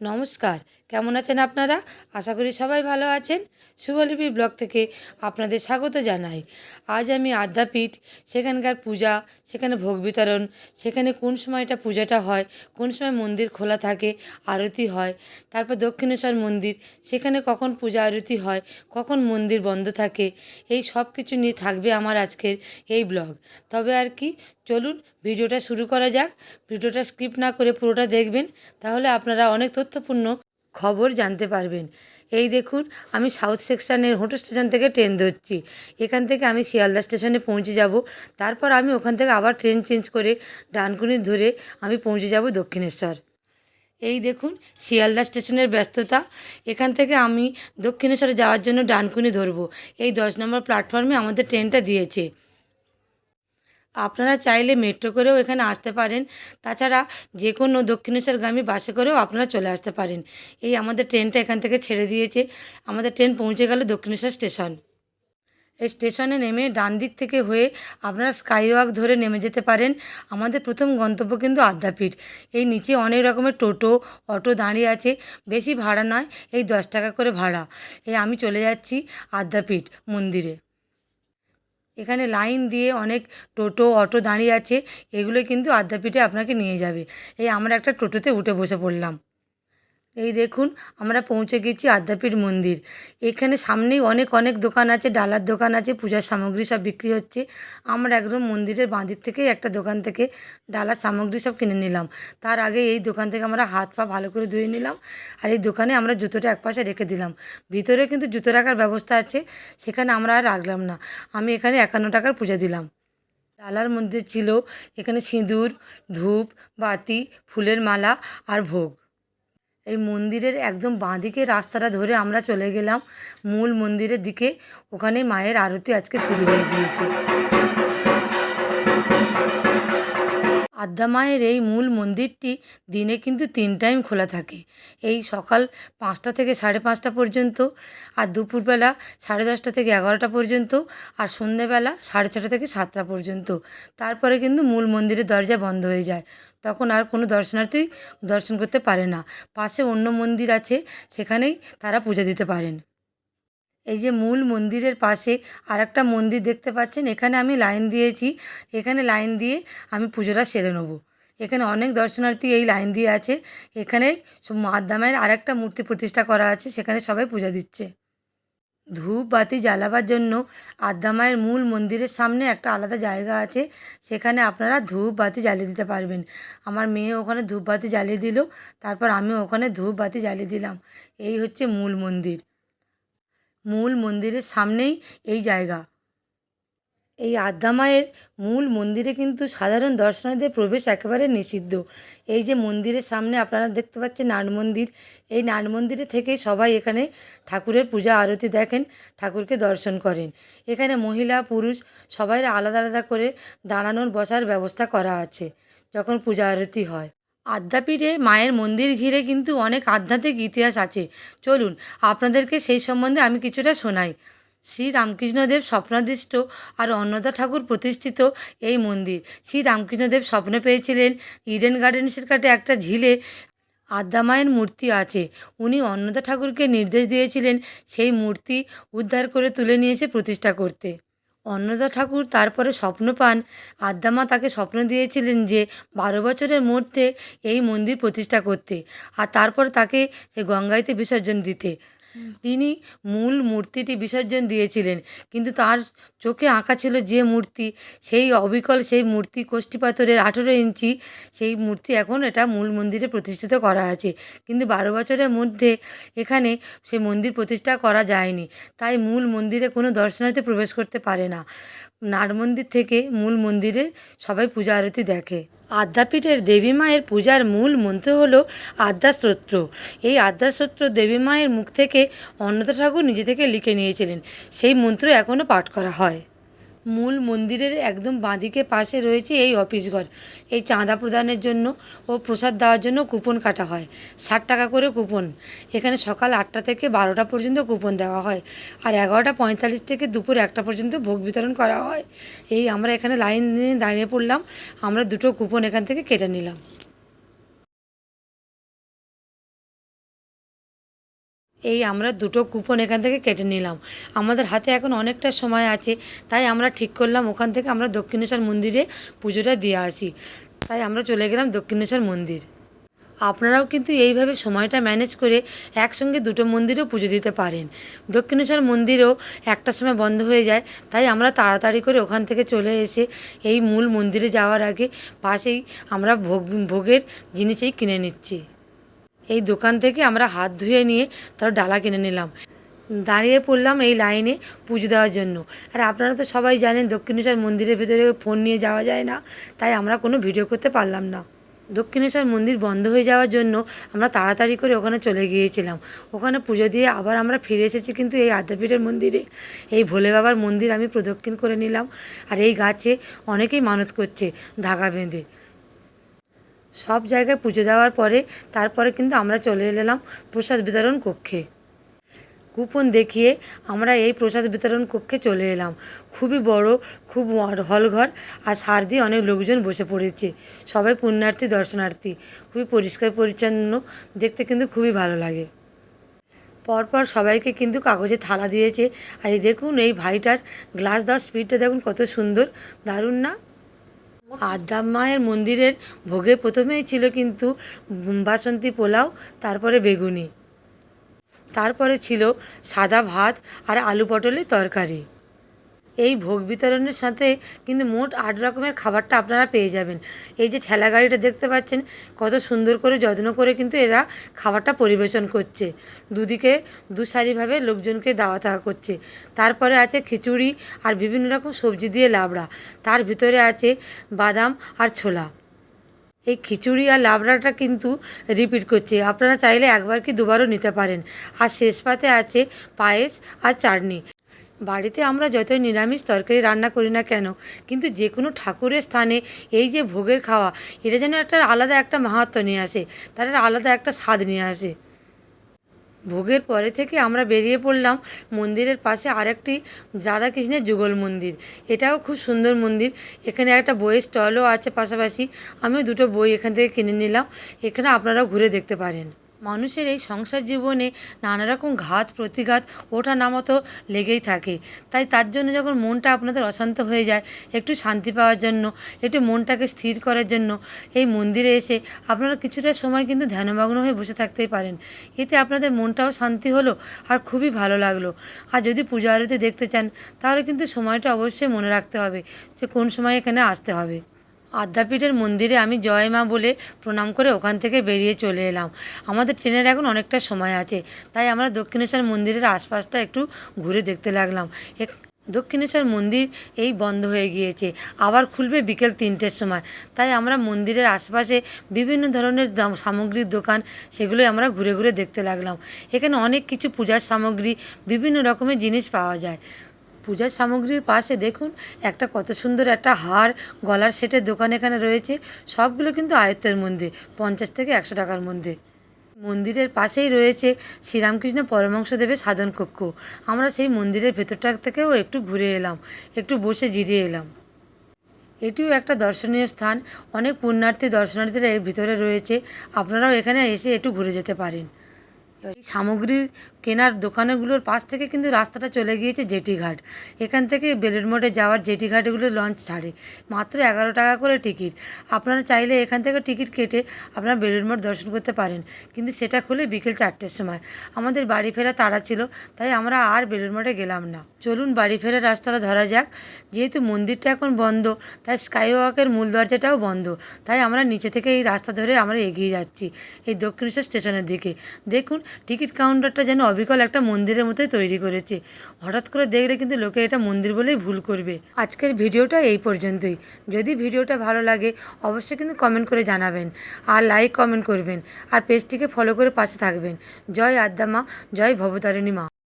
নমস্কার। কেমন আছেন আপনারা? আশা করি সবাই ভালো আছেন। শুভলিপি ব্লগ থেকে আপনাদের স্বাগত জানাই। আজ আমি আদ্যাপীঠ, সেখানকার পূজা, সেখানে ভোগ বিতরণ, সেখানে কোন সময়টা পূজাটা হয়, কোন সময় মন্দির খোলা থাকে, আরতি হয়, তারপর দক্ষিণেশ্বর মন্দির, সেখানে কখন পূজা আরতি হয়, কখন মন্দির বন্ধ থাকে, এই সব কিছু নিয়ে থাকবে আমার আজকের এই ব্লগ। তবে আর কি চলুন ভিডিওটা শুরু করা যাক। ভিডিওটা স্কিপ না করে পুরোটা দেখবেন, তাহলে আপনারা অনেক তথ্যপূর্ণ খবর জানতে পারবেন। এই দেখুন, আমি সাউথ সেকশানের হোটো স্টেশন থেকে ট্রেন ধরছি। এখান থেকে আমি শিয়ালদা স্টেশনে পৌঁছে যাব। তারপর আমি ওখান থেকে আবার ট্রেন চেঞ্জ করে ডানকুনি ধরে আমি পৌঁছে যাব দক্ষিণেশ্বর। এই দেখুন, শিয়ালদা স্টেশনের ব্যস্ততা। এখান থেকে আমি দক্ষিণেশ্বরে যাওয়ার জন্য ডানকুনি ধরবো। এই দশ নম্বর প্ল্যাটফর্মে আমাদের ট্রেনটা দিয়েছে। আপনারা চাইলে মেট্রো করেও এখানে আসতে পারেন। তাছাড়া যে কোনো দক্ষিণেশ্বরগামী বাসে করেও আপনারা চলে আসতে পারেন। এই আমাদের ট্রেনটা এখান থেকে ছেড়ে দিয়েছে। আমাদের ট্রেন পৌঁছে গেল দক্ষিণেশ্বর স্টেশন এই স্টেশনে নেমে ডান দিক থেকে হয়ে আপনারা স্কাইওয়াক ধরে নেমে যেতে পারেন। আমাদের প্রথম গন্তব্য কিন্তু আদ্যাপীঠ। এই নিচে অনেক রকমের টোটো, অটো দাঁড়িয়ে আছে। বেশি ভাড়া নয়, এই দশ টাকা করে ভাড়া। এই আমি চলে যাচ্ছি আদ্যাপীঠ মন্দিরে। এখানে লাইন দিয়ে অনেক টোটো, অটো দাঁড়িয়ে আছে। এগুলো কিন্তু আদ্যাপীঠে আপনাকে নিয়ে যাবে। এই আমরা একটা টোটোতে উঠে বসে পড়লাম। এই দেখুন, আমরা পৌঁছে গেছি আদ্যাপীঠ মন্দির। এখানে সামনেই অনেক অনেক দোকান আছে, ডালার দোকান আছে, পূজার সামগ্রী সব বিক্রি হচ্ছে। আমরা একদম মন্দিরের বাঁদিক থেকেই একটা দোকান থেকে ডালার সামগ্রী সব কিনে নিলাম। তার আগে এই দোকান থেকে আমরা হাত পা ভালো করে ধুয়ে নিলাম আর এই দোকানে আমরা জুতোটা একপাশে রেখে দিলাম। ভিতরে কিন্তু জুতো রাখার ব্যবস্থা আছে, সেখানে আমরা আর রাখলাম না। আমি এখানে একান্ন টাকার পূজা দিলাম। ডালার মধ্যে ছিল এখানে সিঁদুর, ধূপ, বাতি, ফুলের মালা আর ভোগ। এই মন্দিরের একদম বাঁদিকে রাস্তাটা ধরে আমরা চলে গেলাম। মূল মন্দিরের দিকে। ওখানে মায়ের আরতি আজকে শুরু হয়ে গিয়েছে। আদ্যা মায়ের এই মূল মন্দিরটি দিনে কিন্তু তিন টাইম খোলা থাকে। এই সকাল পাঁচটা থেকে সাড়ে পাঁচটা পর্যন্ত, আর দুপুরবেলা সাড়ে দশটা থেকে এগারোটা পর্যন্ত, আর সন্ধেবেলা সাড়ে ছটা থেকে সাতটা পর্যন্ত। তারপরে কিন্তু মূল মন্দিরের দরজা বন্ধ হয়ে যায়। তখন আর কোনো দর্শনার্থী দর্শন করতে পারে না। পাশে অন্য মন্দির আছে, সেখানেই তারা পূজা দিতে পারেন। এই যে মূল মন্দিরের পাশে আর একটা মন্দির দেখতে পাচ্ছেন, এখানে আমি লাইন দিয়েছি। এখানে লাইন দিয়ে আমি পুজোটা সেরে নেব। এখানে অনেক দর্শনার্থী এই লাইন দিয়ে আছে। এখানে মাদ্দামের আর একটা মূর্তি প্রতিষ্ঠা করা আছে, সেখানে সবাই পূজা দিচ্ছে। ধূপ বাতি জ্বালাবার জন্য আদ্যামায়ের মূল মন্দিরের সামনে একটা আলাদা জায়গা আছে, সেখানে আপনারা ধূপ বাতি জ্বালিয়ে দিতে পারবেন। আমার মেয়ে ওখানে ধূপ বাতি জ্বালিয়ে দিল, তারপর আমি ওখানে ধূপ বাতি জ্বালিয়ে দিলাম। এই হচ্ছে মূল মন্দির। মূল মন্দিরের সামনেই এই জায়গা। এই আদ্যামায়ের মূল মন্দিরে কিন্তু সাধারণ দর্শনার্থীদের প্রবেশ একেবারে নিষিদ্ধ। এই যে মন্দিরের সামনে আপনারা দেখতে পাচ্ছেন নাট মন্দির, এই নাট মন্দিরে থেকে সবাই এখানে ঠাকুরের পূজা আরতি দেখেন, ঠাকুরকে দর্শন করেন। এখানে মহিলা, পুরুষ সবাই আলাদা আলাদা করে দাঁড়ানোর বসার ব্যবস্থা করা আছে, যখন পূজা আরতি হয়। আদ্যাপীঠে মায়ের মন্দির ঘিরে কিন্তু অনেক আধ্যাত্মিক ইতিহাস আছে। চলুন, আপনাদেরকে সেই সম্বন্ধে আমি কিছুটা শোনাই। শ্রী রামকৃষ্ণদেব স্বপ্নাদিষ্ট আর অন্নদা ঠাকুর প্রতিষ্ঠিত এই মন্দির। শ্রী রামকৃষ্ণদেব স্বপ্ন পেয়েছিলেন ইডেন গার্ডেন্সের কাটে একটা ঝিলে আদ্যামায়ের মূর্তি আছে। উনি অন্নদা ঠাকুরকে নির্দেশ দিয়েছিলেন সেই মূর্তি উদ্ধার করে তুলে নিয়েছে প্রতিষ্ঠা করতে। অন্নদা ঠাকুর তারপরে স্বপ্ন পান। আদ্যামা তাকে স্বপ্ন দিয়েছিলেন যে বারো বছরের মধ্যে এই মন্দির প্রতিষ্ঠা করতে। আর তারপর তাকে সে গঙ্গাইতে বিসর্জন দিতে। তিনি মূল মূর্তিটি বিসর্জন দিয়েছিলেন। কিন্তু তার চোখে আঁকা ছিল যে মূর্তি, সেই অবিকল সেই মূর্তি কোষ্ঠী পাথরের আঠেরো ইঞ্চি, সেই মূর্তি এখন এটা মূল মন্দিরে প্রতিষ্ঠিত করা আছে। কিন্তু বারো বছরের মধ্যে এখানে সে মন্দির প্রতিষ্ঠা করা যায়নি। তাই মূল মন্দিরে কোনো দর্শনার্থী প্রবেশ করতে পারে না। নাট মন্দির থেকে মূল মন্দিরে সবাই পূজা আরতি দেখে। আদ্যাপীঠের দেবী মায়ের পূজার মূল মন্ত্র হল আদ্যাস্তোত্র এই আদ্যাস্তোত্র দেবী মায়ের মুখ থেকে অন্নদা ঠাকুর নিজে থেকে লিখে নিয়েছিলেন। সেই মন্ত্র এখনও পাঠ করা হয়। মূল মন্দিরের একদম বাঁদিকে পাশে রয়েছে এই অফিস ঘর। এই চাঁদা প্রদানের জন্য ও প্রসাদ দেওয়ার জন্য কুপন কাটা হয়। ষাট টাকা করে কুপন। এখানে সকাল আটটা থেকে বারোটা পর্যন্ত কুপন দেওয়া হয়। আর এগারোটা পঁয়তাল্লিশ থেকে দুপুর একটা পর্যন্ত ভোগ বিতরণ করা হয়। এই আমরা এখানে লাইন দাঁড়িয়ে পড়লাম। আমরা দুটো কুপন এখান থেকে কেটে নিলাম। এই আমরা দুটো কুপন এখান থেকে কেটে নিলাম। আমাদের হাতে এখন অনেকটা সময় আছে, তাই আমরা ঠিক করলাম ওখান থেকে আমরা দক্ষিণেশ্বর মন্দিরে পুজোটা দিয়ে আসি। তাই আমরা চলে গেলাম দক্ষিণেশ্বর মন্দির। আপনারাও কিন্তু এইভাবে সময়টা ম্যানেজ করে একসঙ্গে দুটো মন্দিরেও পুজো দিতে পারেন। দক্ষিণেশ্বর মন্দিরও একটা সময় বন্ধ হয়ে যায়, তাই আমরা তাড়াতাড়ি করে ওখান থেকে চলে এসে এই মূল মন্দিরে যাওয়ার আগে পাশেই আমরা ভোগ, ভোগের জিনিসেই কিনে নিচ্ছি। এই দোকান থেকে আমরা হাত ধুয়ে নিয়ে তার ডালা কিনে নিলাম। দাঁড়িয়ে পড়লাম এই লাইনে পুজো দেওয়ার জন্য। আর আপনারা তো সবাই জানেন দক্ষিণেশ্বর মন্দিরের ভেতরে ফোন নিয়ে যাওয়া যায় না, তাই আমরা কোনো ভিডিও করতে পারলাম না। দক্ষিণেশ্বর মন্দির বন্ধ হয়ে যাওয়ার জন্য আমরা তাড়াতাড়ি করে ওখানে চলে গিয়েছিলাম। ওখানে পুজো দিয়ে আবার আমরা ফিরে এসেছি কিন্তু এই আদ্যাপীঠের মন্দিরে। এই ভোলে বাবার মন্দির আমি প্রদক্ষিণ করে নিলাম। আর এই গাছে অনেকেই মানত করছে ধাগা বেঁধে। সব জায়গায় পুজো দেওয়ার পরে তারপরে কিন্তু আমরা চলে এলাম প্রসাদ বিতরণ কক্ষে। কুপন দেখিয়ে আমরা এই প্রসাদ বিতরণ কক্ষে চলে এলাম। খুবই বড়, খুব হলঘর আর সার দিয়ে অনেক লোকজন বসে পড়েছে। সবাই পুণ্যার্থী, দর্শনার্থী। খুবই পরিষ্কার, পরিচ্ছন্ন, দেখতে কিন্তু খুবই ভালো লাগে। পরপর সবাইকে কিন্তু কাগজে থালা দিয়েছে। আর এই দেখুন, এই ভাইটার গ্লাস দেওয়ার স্পিডটা দেখুন কত সুন্দর। দারুণ না? আদ্যা মায়ের মন্দিরের ভোগে প্রথমেই ছিল কিন্তু বাসন্তী পোলাও, তারপরে বেগুনি। তারপরে ছিল সাদা ভাত আর আলু পটলের তরকারি। এই ভোগ বিতরণের সাথে কিন্তু মোট আট রকমের খাবারটা আপনারা পেয়ে যাবেন। এই যে ঠেলা গাড়িটা দেখতে পাচ্ছেন, কত সুন্দর করে যত্ন করে কিন্তু এরা খাবারটা পরিবেশন করছে। দুদিকে দু সারিভাবে লোকজনকে দাওয়া থাকা করছে। তারপরে আছে খিচুড়ি আর বিভিন্ন রকম সবজি দিয়ে লাবড়া। তার ভিতরে আছে বাদাম আর ছোলা। এই খিচুড়ি আর লাবড়াটা কিন্তু রিপিট করছে। আপনারা চাইলে একবার কি দুবারও নিতে পারেন। আর শেষ পাতে আছে পায়েস আর চাটনি। বাড়িতে আমরা যতই নিরামিষ তরকারি রান্না করি না কেন, কিন্তু যে কোনো ঠাকুরের স্থানে এই যে ভোগের খাওয়া, এটা যেন একটা আলাদা একটা মাহাত্ম নিয়ে আসে, তার আলাদা একটা স্বাদ নিয়ে আসে। ভোগের পরে থেকে আমরা বেরিয়ে পড়লাম মন্দিরের পাশে আরেকটি রাধাকৃষ্ণের যুগল মন্দির। এটাও খুব সুন্দর মন্দির। এখানে একটা বইয়ের স্টলও আছে পাশাপাশি। আমিও দুটো বই এখান থেকে কিনে নিলাম। এখানে আপনারাও ঘুরে দেখতে পারেন। মানুষের এই সংসার জীবনে নানা রকম ঘাত, প্রতিঘাত ওঠা নামা লেগেই থাকে। তাই তার জন্য যখন মনটা আপনাদের অশান্ত হয়ে যায়, একটু শান্তি পাওয়ার জন্য, একটু মনটাকে স্থির করার জন্য, এই মন্দিরে এসে আপনারা কিছুটা সময় কিন্তু ধ্যানমগ্ন হয়ে বসে থাকতেই পারেন। এতে আপনাদের মনটাও শান্তি হলো আর খুবই ভালো লাগল। আর যদি পূজা আরতি দেখতে চান, তাহলে কিন্তু সময়টা অবশ্যই মনে রাখতে হবে যে কোন সময় এখানে আসতে হবে। আদ্যাপীঠের মন্দিরে আমি জয় মা বলে প্রণাম করে ওখান থেকে বেরিয়ে চলে এলাম। আমাদের ট্রেনের এখন অনেকটা সময় আছে, তাই আমরা দক্ষিণেশ্বর মন্দিরের আশপাশটা একটু ঘুরে দেখতে লাগলাম। দক্ষিণেশ্বর মন্দির এই বন্ধ হয়ে গিয়েছে, আবার খুলবে বিকেল তিনটের সময়। তাই আমরা মন্দিরের আশপাশে বিভিন্ন ধরনের সামগ্রীর দোকান সেগুলোই আমরা ঘুরে ঘুরে দেখতে লাগলাম। এখানে অনেক কিছু পূজার সামগ্রী, বিভিন্ন রকমের জিনিস পাওয়া যায়। পূজার সামগ্রীর পাশে দেখুন, একটা কত সুন্দর একটা হার গলার সেটের দোকান এখানে রয়েছে। সবগুলো কিন্তু আয়ত্তের মধ্যে, পঞ্চাশ থেকে একশো টাকার মধ্যে। মন্দিরের পাশেই রয়েছে শ্রীরামকৃষ্ণ পরমংশদেবের সাধন কক্ষ। আমরা সেই মন্দিরের ভেতরটা থেকেও একটু ঘুরে এলাম, একটু বসে জিরিয়ে এলাম। এটিও একটা দর্শনীয় স্থান, অনেক পুণ্যার্থী দর্শনার্থীরা এর ভিতরে রয়েছে। আপনারাও এখানে এসে একটু ঘুরে যেতে পারেন। সামগ্রী কেনার দোকানগুলোর পাশ থেকে কিন্তু রাস্তাটা চলে গিয়েছে জেটিঘাট এখান থেকে বেলুড় মঠে যাওয়ার জেটিঘাটগুলো লঞ্চ ছাড়ে। মাত্র এগারো টাকা করে টিকিট আপনারা চাইলে এখান থেকে টিকিট কেটে আপনারা বেলুড় মঠ দর্শন করতে পারেন। কিন্তু সেটা খুলে বিকেল চারটের সময়। আমাদের বাড়ি ফেরা তাড়া ছিল, তাই আমরা আর বেলুড় মঠে গেলাম না। চলুন বাড়ি ফেরার রাস্তাটা ধরা যাক। যেহেতু মন্দিরটা এখন বন্ধ, তাই স্কাই ওয়াকের মূল দরজাটাও বন্ধ। তাই আমরা নিচে থেকে এই রাস্তা ধরে আমরা এগিয়ে যাচ্ছি, এই দক্ষিণেশ্বর স্টেশনের দিকে। দেখুন টিকিট কাউন্টারটা যেন অবিকল একটা মন্দিরের মতোই তৈরি করেছে। হঠাৎ করে দেখলে কিন্তু লোকে এটা মন্দির বলেই ভুল করবে। আজকের ভিডিওটা এই পর্যন্তই। যদি ভিডিওটা ভালো লাগে, অবশ্যই কিন্তু কমেন্ট করে জানাবেন আর লাইক কমেন্ট করবেন। আর পেজটিকে ফলো করে পাশে থাকবেন। জয় আদ্যামা জয় ভবতারিণী মা।